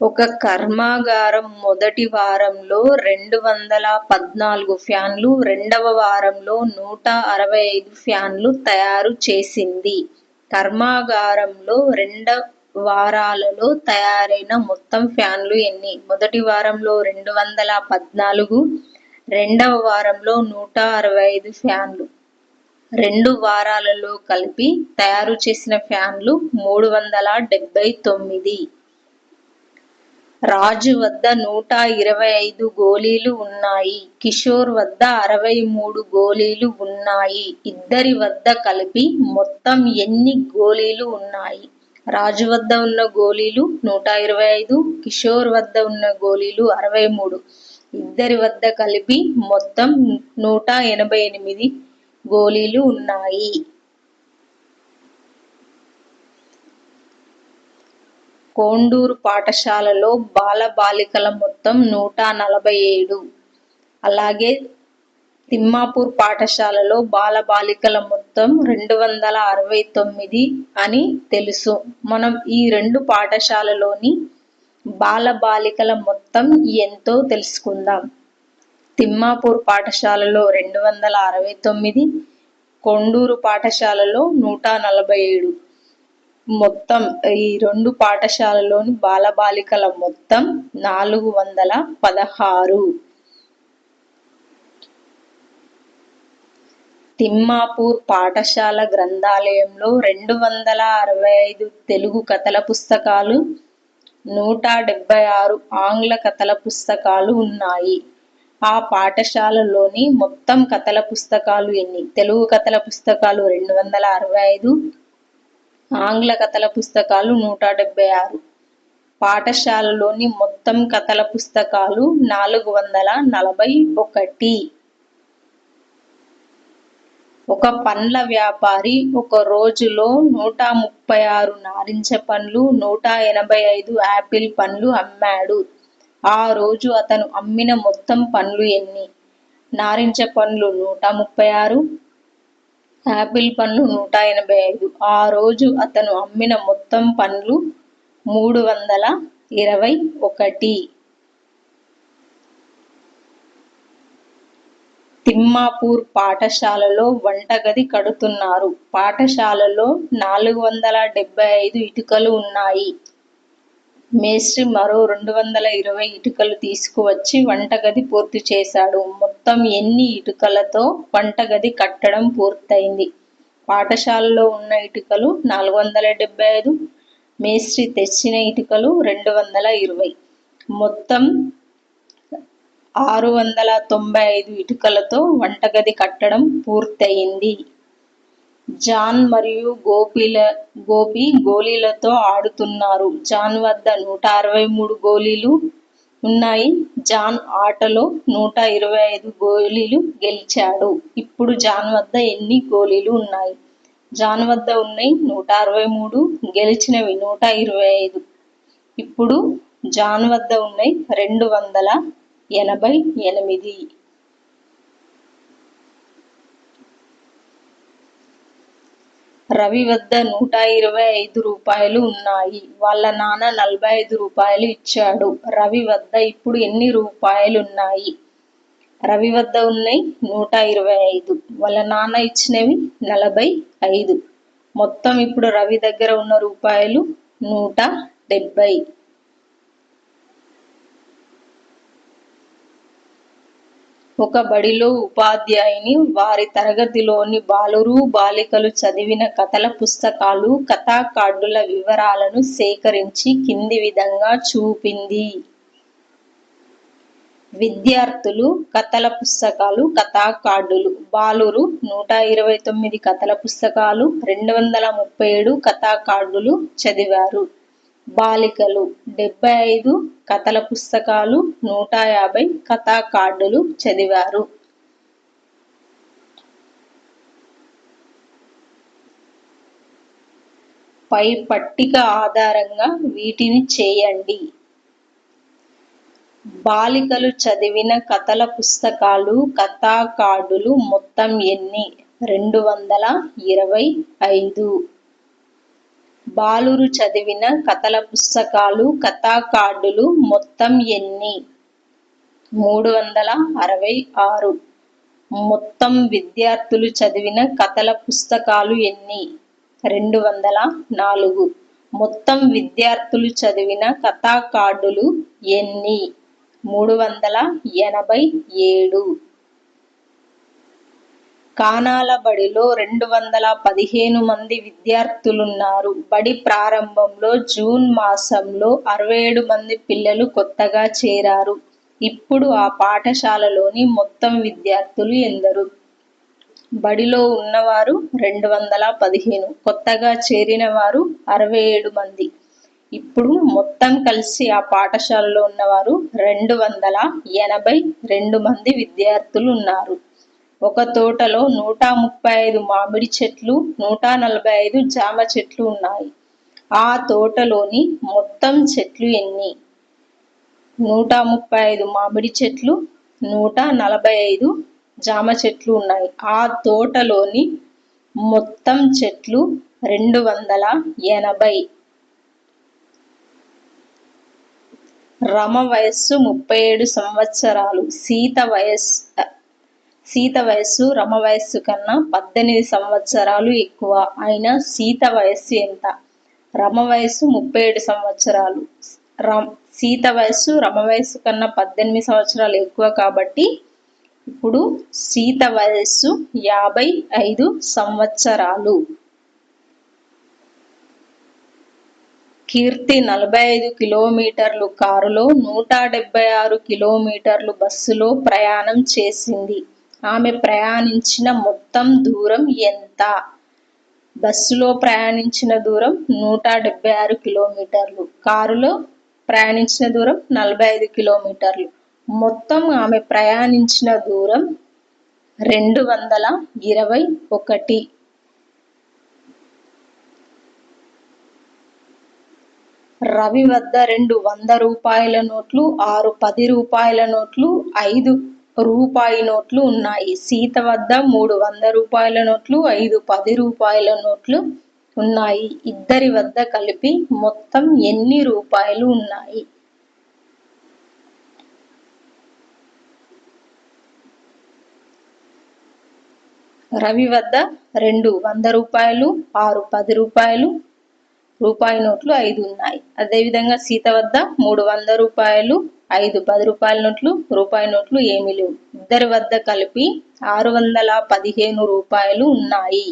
ఒక కర్మాగారం మొదటి వారంలో రెండు వందల పద్నాలుగు ఫ్యాన్లు రెండవ వారంలో నూట అరవై ఐదు ఫ్యాన్లు తయారు చేసింది. కర్మాగారంలో రెండ వారాలలో తయారైన మొత్తం ఫ్యాన్లు ఎన్ని? మొదటి వారంలో రెండు వందల పద్నాలుగు, రెండవ వారంలో నూట అరవై ఐదు ఫ్యాన్లు. రెండు వారాలలో కలిపి తయారు చేసిన ఫ్యాన్లు మూడు వందల డెబ్బై తొమ్మిది. రాజు వద్ద నూట ఇరవై ఐదు గోళీలు ఉన్నాయి. కిషోర్ వద్ద అరవై మూడు గోళీలు ఉన్నాయి. ఇద్దరి వద్ద కలిపి మొత్తం ఎన్ని గోళీలు ఉన్నాయి? రాజు వద్ద ఉన్న గోళీలు నూట ఇరవై ఐదు. కిషోర్ వద్ద ఉన్న గోళీలు అరవై మూడు. ఇద్దరి వద్ద కలిపి మొత్తం నూట ఎనభై ఎనిమిది గోళీలు ఉన్నాయి. కోండూరు పాఠశాలలో బాల-బాలికల మొత్తం నూట నలభై ఏడు. అలాగే తిమ్మాపూర్ పాఠశాలలో బాల-బాలికల మొత్తం రెండు వందల అరవై తొమ్మిది అని తెలుసు. మనం ఈ రెండు పాఠశాలలోని బాల-బాలికల మొత్తం ఎంతో తెలుసుకుందాం. తిమ్మాపూర్ పాఠశాలలో రెండు వందల అరవై తొమ్మిది, కొండూరు పాఠశాలలో నూట నలభై ఏడు. మొత్తం ఈ రెండు పాఠశాలలోని బాలబాలికల మొత్తం నాలుగు వందల పదహారు. తిమ్మాపూర్ పాఠశాల గ్రంథాలయంలో రెండు వందల అరవై ఐదు తెలుగు కథల పుస్తకాలు, నూట డెబ్బై ఆరు ఆంగ్ల కథల పుస్తకాలు ఉన్నాయి. ఆ పాఠశాలలోని మొత్తం కథల పుస్తకాలు ఎన్ని? తెలుగు కథల పుస్తకాలు రెండు వందల అరవై ఐదు, ఆంగ్ల కథల పుస్తకాలు నూట డెబ్బై ఆరు. పాఠశాలలోని మొత్తం కథల పుస్తకాలు నాలుగు వందల నలభై ఒకటి. ఒక పండ్ల వ్యాపారి ఒక రోజులో నూట ముప్పై ఆరు నారింజ పండ్లు, నూట ఎనభై ఐదు ఆపిల్ పండ్లు అమ్మాడు. ఆ రోజు అతను అమ్మిన మొత్తం పండ్లు ఎన్ని? నారింజ పండ్లు నూట ముప్పై ఆరు, యాపిల్ పండ్లు నూట ఎనభై ఐదు. ఆ రోజు అతను అమ్మిన మొత్తం పండ్లు మూడు వందల ఇరవై ఒకటి. తిమ్మాపూర్ పాఠశాలలో వంటగది కడుతున్నారు. పాఠశాలలో నాలుగు వందల డెబ్బై ఐదు ఇటుకలు ఉన్నాయి. మేస్త్రి మరో రెండు వందల ఇరవై ఇటుకలు తీసుకువచ్చి వంటగది పూర్తి చేశాడు. మొత్తం ఎన్ని ఇటుకలతో వంటగది కట్టడం పూర్తయింది? పాఠశాలలో ఉన్న ఇటుకలు నాలుగు వందల డెబ్బై ఐదు. మేస్త్రి తెచ్చిన ఇటుకలు రెండు వందల ఇరవై. మొత్తం ఆరు వందల తొంభై ఐదు ఇటుకలతో వంటగది కట్టడం పూర్తయింది. జాన్ మరియు గోపి గోళీలతో ఆడుతున్నారు. జాన్ వద్ద నూట అరవై మూడు గోళీలు ఉన్నాయి. జాన్ ఆటలో నూట ఇరవై ఐదు గోళీలు గెలిచాడు. ఇప్పుడు జాన్ వద్ద ఎన్ని గోళీలు ఉన్నాయి? జాన్ వద్ద ఉన్నై నూట అరవై మూడు. గెలిచినవి నూట ఇరవై ఐదు. ఇప్పుడు జాన్ వద్ద ఉన్నై రెండు వందల ఎనభై ఎనిమిది. రవి వద్ద నూట ఇరవై ఐదు రూపాయలు ఉన్నాయి. వాళ్ళ నాన్న నలభై ఐదు రూపాయలు ఇచ్చాడు. రవి వద్ద ఇప్పుడు ఎన్ని రూపాయలున్నాయి? రవి వద్ద ఉన్నాయి నూట ఇరవై ఐదు. వాళ్ళ నాన్న ఇచ్చినవి నలభై ఐదు. మొత్తం ఇప్పుడు రవి దగ్గర ఉన్న రూపాయలు నూట డెబ్బై. ఒక బడిలో ఉపాధ్యాయుని వారి తరగతిలోని బాలురు బాలికలు చదివిన కథల పుస్తకాలు, కథా కార్డుల వివరాలను సేకరించి కింది విధంగా చూపింది. విద్యార్థులు కథల పుస్తకాలు, కథా కార్డులు బాలురు నూట ఇరవై తొమ్మిది కథల పుస్తకాలు, రెండు వందల ముప్పై ఏడు కథా కార్డులు చదివారు. బాలికలు డెబ్బై ఐదు కథల పుస్తకాలు, నూట యాభై కథా కార్డులు చదివారు. పై పట్టిక ఆధారంగా వీటిని చేయండి. బాలికలు చదివిన కథల పుస్తకాలు, కథా కార్డులు మొత్తం ఎన్ని? రెండు వందల ఇరవై ఐదు. బాలురు చదివిన కథల పుస్తకాలు కథా కార్డులు మొత్తం ఎన్ని? మూడు వందల అరవై ఆరు. మొత్తం విద్యార్థులు చదివిన కథల పుస్తకాలు ఎన్ని? రెండు వందల నాలుగు. మొత్తం విద్యార్థులు చదివిన కథా కార్డులు ఎన్ని? మూడు వందల ఎనభై ఏడు. కానాల బడిలో రెండు వందల పదిహేను మంది విద్యార్థులున్నారు. బడి ప్రారంభంలో జూన్ మాసంలో అరవై ఏడు మంది పిల్లలు కొత్తగా చేరారు. ఇప్పుడు ఆ పాఠశాలలోని మొత్తం విద్యార్థులు ఎందరు? బడిలో ఉన్నవారు రెండు వందల పదిహేను కొత్తగా చేరిన వారు అరవై ఏడు మంది. ఇప్పుడు మొత్తం కలిసి ఆ పాఠశాలలో ఉన్నవారు రెండు వందల ఎనభై రెండు మంది విద్యార్థులు ఉన్నారు. ఒక తోటలో నూట ముప్పై ఐదు మామిడి చెట్లు నూట నలభై ఐదు జామ చెట్లు ఉన్నాయి. ఆ తోటలోని మొత్తం చెట్లు ఎన్ని? నూట ముప్పై ఐదు మామిడి చెట్లు నూట నలభై ఐదు జామ చెట్లు ఉన్నాయి. ఆ తోటలోని మొత్తం చెట్లు రెండు వందల ఎనభై. రమ వయస్సు ముప్పై ఏడు సంవత్సరాలు సీత వయస్సు సీత వయస్సు రమ వయస్సు కన్నా పద్దెనిమిది సంవత్సరాలు ఎక్కువ. అయినా సీత వయస్సు ఎంత? రమ వయస్సు ముప్పై ఏడు సంవత్సరాలు సీత వయస్సు రమ వయస్సు కన్నా పద్దెనిమిది సంవత్సరాలు ఎక్కువ కాబట్టి ఇప్పుడు సీత వయస్సు యాభై ఐదు సంవత్సరాలు. కీర్తి నలభై ఐదు కిలోమీటర్లు కారులో నూట డెబ్బై ఆరు కిలోమీటర్లు బస్సులో ప్రయాణం చేసింది. ఆమె ప్రయాణించిన మొత్తం దూరం ఎంత? బస్సులో ప్రయాణించిన దూరం నూట డెబ్బై ఆరు కిలోమీటర్లు. కారులో ప్రయాణించిన దూరం నలభై ఐదు కిలోమీటర్లు. మొత్తం ఆమె ప్రయాణించిన దూరం రెండు వందల ఇరవై ఒకటి. రవి వద్ద రెండు వంద రూపాయల నోట్లు ఆరు పది రూపాయల నోట్లు ఐదు రూపాయి నోట్లు ఉన్నాయి. సీత వద్ద మూడు వంద రూపాయల నోట్లు ఐదు పది రూపాయల నోట్లు ఉన్నాయి. ఇద్దరి వద్ద కలిపి మొత్తం ఎన్ని రూపాయలు ఉన్నాయి? రవి వద్ద రెండు వంద రూపాయలు ఆరు పది రూపాయలు రూపాయి నోట్లు ఐదు ఉన్నాయి. అదేవిధంగా సీత వద్ద మూడు వంద రూపాయలు ఐదు పది రూపాయల నోట్లు రూపాయి నోట్లు ఏమీ లేవు. ఇద్దరి వద్ద కలిపి ఆరు వందల పదిహేను రూపాయలు ఉన్నాయి.